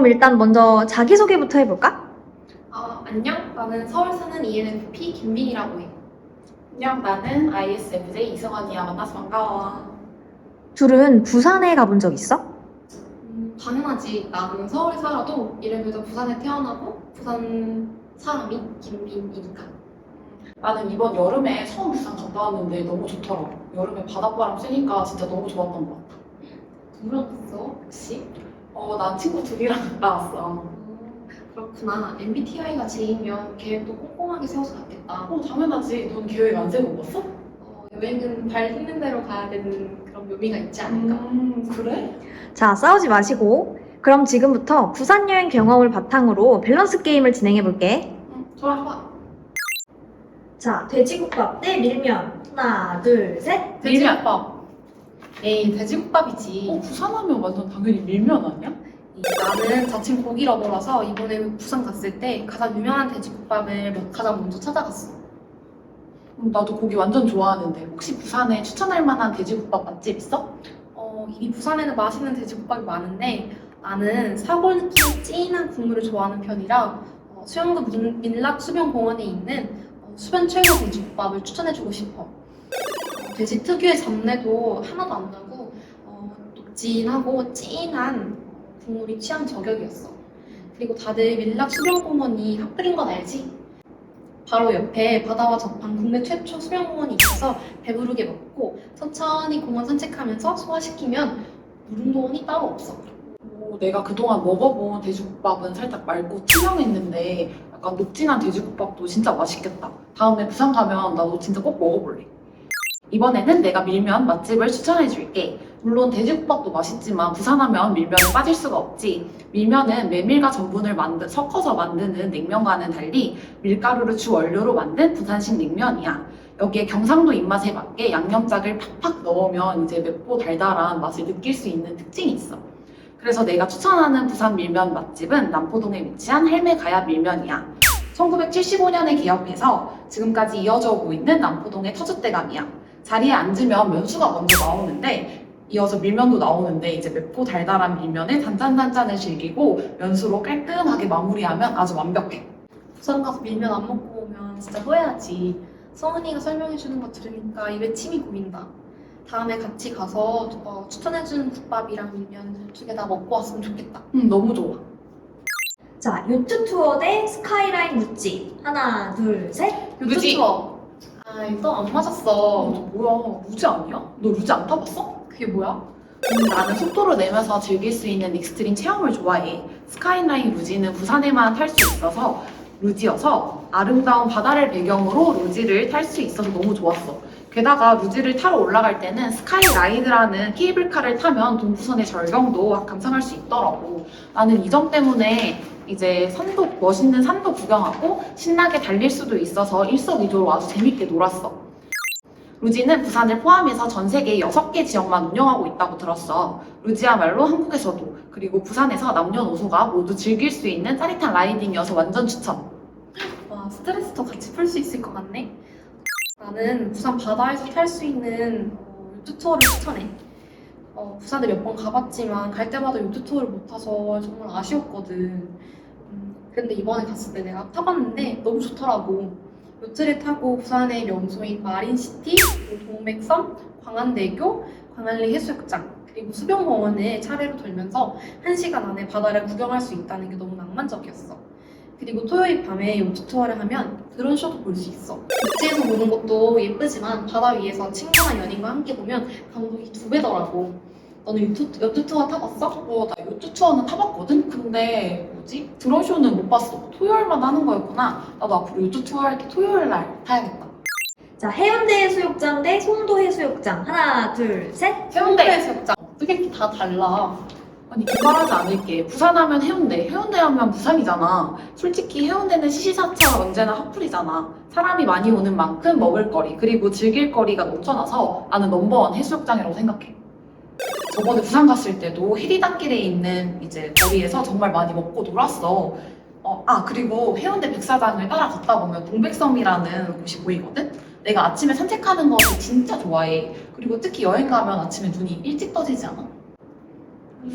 그럼 일단 먼저 자기소개부터 해볼까? 아, 안녕. 나는 서울 사는 ENFP 김빈이라고 해. 안녕, 나는 ISFJ 이승원이야. 만나서 반가워. 둘은 부산에 가본 적 있어? 음, 당연하지. 나는 서울에 살아도 이름에도 부산에 태어나고 부산 사람이 김빈이니까. 나는 이번 여름에 처음 부산 갔다 왔는데 너무 좋더라. 여름에 바닷바람 쐬니까 진짜 너무 좋았던 것 같아. 누구랑 갔어? 혹시? 어, 난 친구 둘이랑 갔다 왔어. 어, 그렇구나. MBTI가 J면 계획도 꼼꼼하게 세워서 갔겠다. 어, 당연하지. 넌 계획 안 세고 갔어? 어, 여행은 발 딛는 대로 가야 되는 그런 묘미가 있지 않을까? 음, 그래? 자, 싸우지 마시고. 그럼 지금부터 부산 여행 경험을 바탕으로 밸런스 게임을 진행해 볼게. 응, 좋아. 좋아. 자, 돼지국밥 대 밀면. 하나, 둘, 셋. 돼지국밥. 에이, 돼지국밥이지. 어, 부산하면 완전 당연히 밀면 아니야? 이, 나는 자칭 고기 러버라서 이번에 부산 갔을 때 가장 유명한 돼지국밥을 뭐 가장 먼저 찾아갔어. 음, 나도 고기 완전 좋아하는데 혹시 부산에 추천할 만한 돼지국밥 맛집 있어? 어, 이미 부산에는 맛있는 돼지국밥이 많은데 나는 사골 진한 국물을 좋아하는 편이라 어, 수영구 민, 민락 수변공원에 있는 어, 수변 최고 돼지국밥을 추천해주고 싶어. 어, 돼지 특유의 잡내도 하나도 안 나고 어, 녹진하고 진한 국물이 취향 저격이었어. 그리고 다들 민락 수변공원이 핫플인 건 알지? 바로 옆에 바다와 접한 국내 최초 수변공원이 있어서 배부르게 먹고 천천히 공원 산책하면서 소화시키면 무릉도원이 따로 없어. 오, 내가 그동안 먹어본 돼지국밥은 살짝 맑고 투명했는데 약간 녹진한 돼지국밥도 진짜 맛있겠다. 다음에 부산 가면 나도 진짜 꼭 먹어볼래. 이번에는 내가 밀면 맛집을 추천해 줄게. 물론 돼지국밥도 맛있지만 부산하면 밀면은 빠질 수가 없지. 밀면은 메밀과 전분을 만드, 섞어서 만드는 냉면과는 달리 밀가루를 주 원료로 만든 부산식 냉면이야. 여기에 경상도 입맛에 맞게 양념장을 팍팍 넣으면 이제 맵고 달달한 맛을 느낄 수 있는 특징이 있어. 그래서 내가 추천하는 부산 밀면 맛집은 남포동에 위치한 할매 가야 밀면이야. 1975년에 개업해서 지금까지 이어져 오고 있는 남포동의 터줏대감이야. 자리에 앉으면 면수가 먼저 나오는데 이어서 밀면도 나오는데 이제 맵고 달달한 밀면에 단짠단짠을 즐기고 면수로 깔끔하게 마무리하면 아주 완벽해. 부산 가서 밀면 안 먹고 오면 진짜 후회하지. 성은이가 설명해주는 거 들으니까 입에 침이 고인다. 다음에 같이 가서 어, 추천해주는 국밥이랑 밀면 두 개 다 먹고 왔으면 좋겠다. 음, 너무 좋아. 자, 요트 투어 대 스카이라인 루지. 하나, 둘, 셋. 루지. 투어. 아, 이거 안 어, 맞았어. 너 뭐야? 루지 아니야? 너 루지 안 타봤어? 그게 뭐야? 음, 나는 속도를 내면서 즐길 수 있는 익스트림 체험을 좋아해. 스카이라인 루지는 부산에만 탈 수 있어서 루지여서 아름다운 바다를 배경으로 루지를 탈 수 있어서 너무 좋았어. 게다가 루지를 타러 올라갈 때는 스카이라이드라는 케이블카를 타면 동부선의 절경도 감상할 수 있더라고. 나는 이 점 때문에 이제 산도 멋있는 산도 구경하고 신나게 달릴 수도 있어서 일석이조로 아주 재밌게 놀았어. 루지는 부산을 포함해서 전 세계 6개 지역만 운영하고 있다고 들었어. 루지야말로 한국에서도 그리고 부산에서 남녀노소가 모두 즐길 수 있는 짜릿한 라이딩이어서 완전 추천. 와, 스트레스도 같이 풀 수 있을 것 같네. 나는 부산 바다에서 탈 수 있는 어, 요트 투어를 추천해. 어, 부산에 몇 번 가봤지만 갈 때마다 요트 투어를 못 타서 정말 아쉬웠거든. 음, 근데 이번에 갔을 때 내가 타봤는데 너무 좋더라고. 요트를 타고 부산의 명소인 마린시티, 그리고 동백섬, 광안대교, 광안리 해수욕장, 그리고 수변공원을 차례로 돌면서 1시간 안에 바다를 구경할 수 있다는 게 너무 낭만적이었어. 그리고 토요일 밤에 요트 투어를 하면 드론 쇼도 볼 수 있어. 육지에서 보는 것도 예쁘지만 바다 위에서 친구나 연인과 함께 보면 감동이 두 배더라고. 너는 요트, 요트 투어 타봤어? 어, 나 요트 투어는 타봤거든? 근데 뭐지? 드론쇼는 못 봤어. 토요일만 하는 거였구나. 나도 앞으로 요트 투어 할 때 토요일 날 타야겠다. 자, 해운대 해수욕장 대 송도 해수욕장. 하나, 둘, 셋. 해운대. 해수욕장. 어떻게 이렇게 다 달라? 아니 기말하지 않을게. 부산 하면 해운대, 해운대 하면 부산이잖아. 솔직히 해운대는 시시사차 언제나 핫플이잖아. 사람이 많이 오는 만큼 먹을 거리 그리고 즐길 거리가 넘쳐나서 나는 넘버원 해수욕장이라고 생각해. 저번에 부산 갔을 때도 해리단길에 있는 이제 거리에서 정말 많이 먹고 놀았어. 어, 아 그리고 해운대 백사장을 따라 걷다 보면 동백섬이라는 곳이 보이거든. 내가 아침에 산책하는 거를 진짜 좋아해. 그리고 특히 여행 가면 아침에 눈이 일찍 떠지지 않아?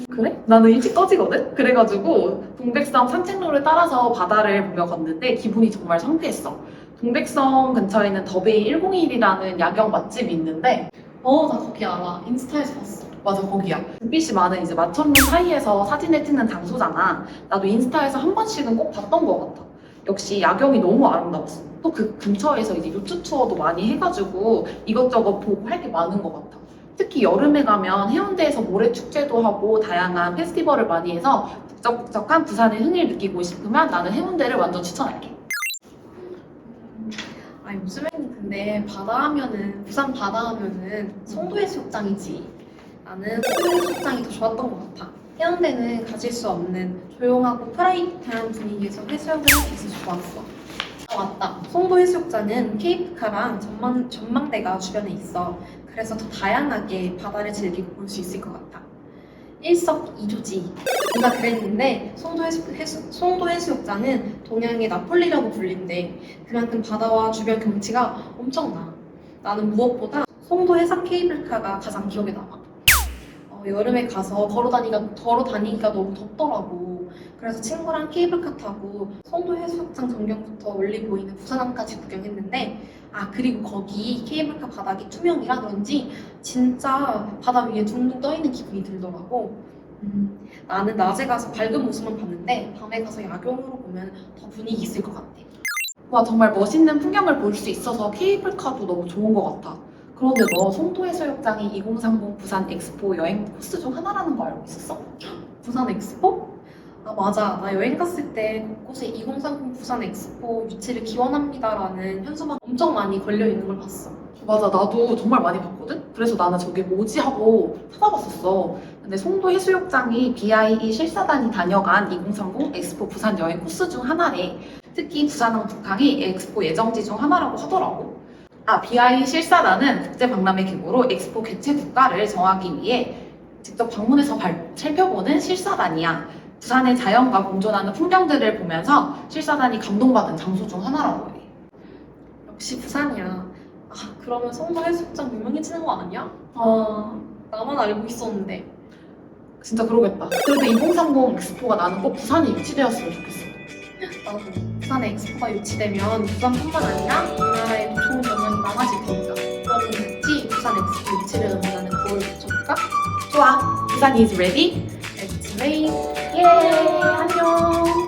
그래? 나는 일찍 떠지거든? 그래가지고 동백섬 산책로를 따라서 바다를 보며 걷는데 기분이 정말 상쾌했어. 동백섬 근처에 있는 더베이 101이라는 야경 맛집이 있는데 어, 나 거기 알아. 인스타에서 봤어. 맞아 거기야. 불빛이 많은 이제 마천루 사이에서 사진을 찍는 장소잖아. 나도 인스타에서 한 번씩은 꼭 봤던 것 같아. 역시 야경이 너무 아름다웠어. 또 그 근처에서 이제 요트 투어도 많이 해가지고 이것저것 보고 할 게 많은 것 같아. 특히 여름에 가면 해운대에서 모래 축제도 하고 다양한 페스티벌을 많이 해서 북적북적한 부산의 흥을 느끼고 싶으면 나는 해운대를 완전 추천할게. 아, 요즘에는 근데 바다 하면은, 부산 바다 하면은 송도 해수욕장이지. 나는 송도해수욕장이 더 좋았던 것 같아. 해운대는 가질 수 없는 조용하고 프라이빗한 분위기에서 해수욕을 있어서 좋았어. 아, 맞다. 송도 해수욕장은 케이프카랑 전망, 전망대가 주변에 있어. 그래서 더 다양하게 바다를 즐기고 볼 수 있을 것 같아. 일석이조지. 누가 그랬는데 송도해수, 해수, 송도 해수욕장은 동양의 나폴리라고 불린대. 그만큼 바다와 주변 경치가 엄청나. 나는 무엇보다 송도 해상 케이블카가 가장 기억에 남아. 어, 여름에 가서 걸어 다니가 걸어 다니기가 너무 덥더라고. 그래서 친구랑 케이블카 타고 송도 해수욕장 전경부터 멀리 보이는 부산항까지 구경했는데 아 그리고 거기 케이블카 바닥이 투명이라 그런지 진짜 바다 위에 둥둥 떠 있는 기분이 들더라고. 음, 나는 낮에 가서 밝은 모습만 봤는데 밤에 가서 야경으로 보면 더 분위기 있을 것 같아. 와 정말 멋있는 풍경을 볼 수 있어서 케이블카도 너무 좋은 것 같아. 그런데 너 송도 해수욕장이 2030 부산 엑스포 여행 코스 중 하나라는 거 알고 있었어? 부산 엑스포? 아 맞아 나 여행 갔을 때 곳곳에 2030 부산 엑스포 유치를 기원합니다라는 현수막 엄청 많이 걸려 있는 걸 봤어 맞아 나도 정말 많이 봤거든? 그래서 나는 저게 뭐지 하고 찾아봤었어. 근데 송도 해수욕장이 BIE 실사단이 다녀간 2030 엑스포 부산 여행 코스 중 하나래. 특히 부산항 북항이 엑스포 예정지 중 하나라고 하더라고. 아, BIE 실사단은 국제 박람회 기구로 엑스포 개최 국가를 정하기 위해 직접 방문해서 발- 살펴보는 실사단이야. 부산의 자연과 공존하는 풍경들을 보면서 실사단이 감동받은 장소 중 하나라고 해. 역시 부산이야 아 그러면 송도 해수욕장 유명해지는 거 아니야? 아 나만 알고 있었는데 진짜 그러겠다. 그래도 2030 엑스포가 나는 꼭 부산에 유치되었으면 좋겠어. 나도 부산에 엑스포가 유치되면 부산뿐만 아니라 우리나라에도 좋은 영향 이 많아질 테니까 그러면 같이 부산 엑스포 유치를 응원하는 9월 붙여볼까? 좋아. 부산 is ready. Let's 예!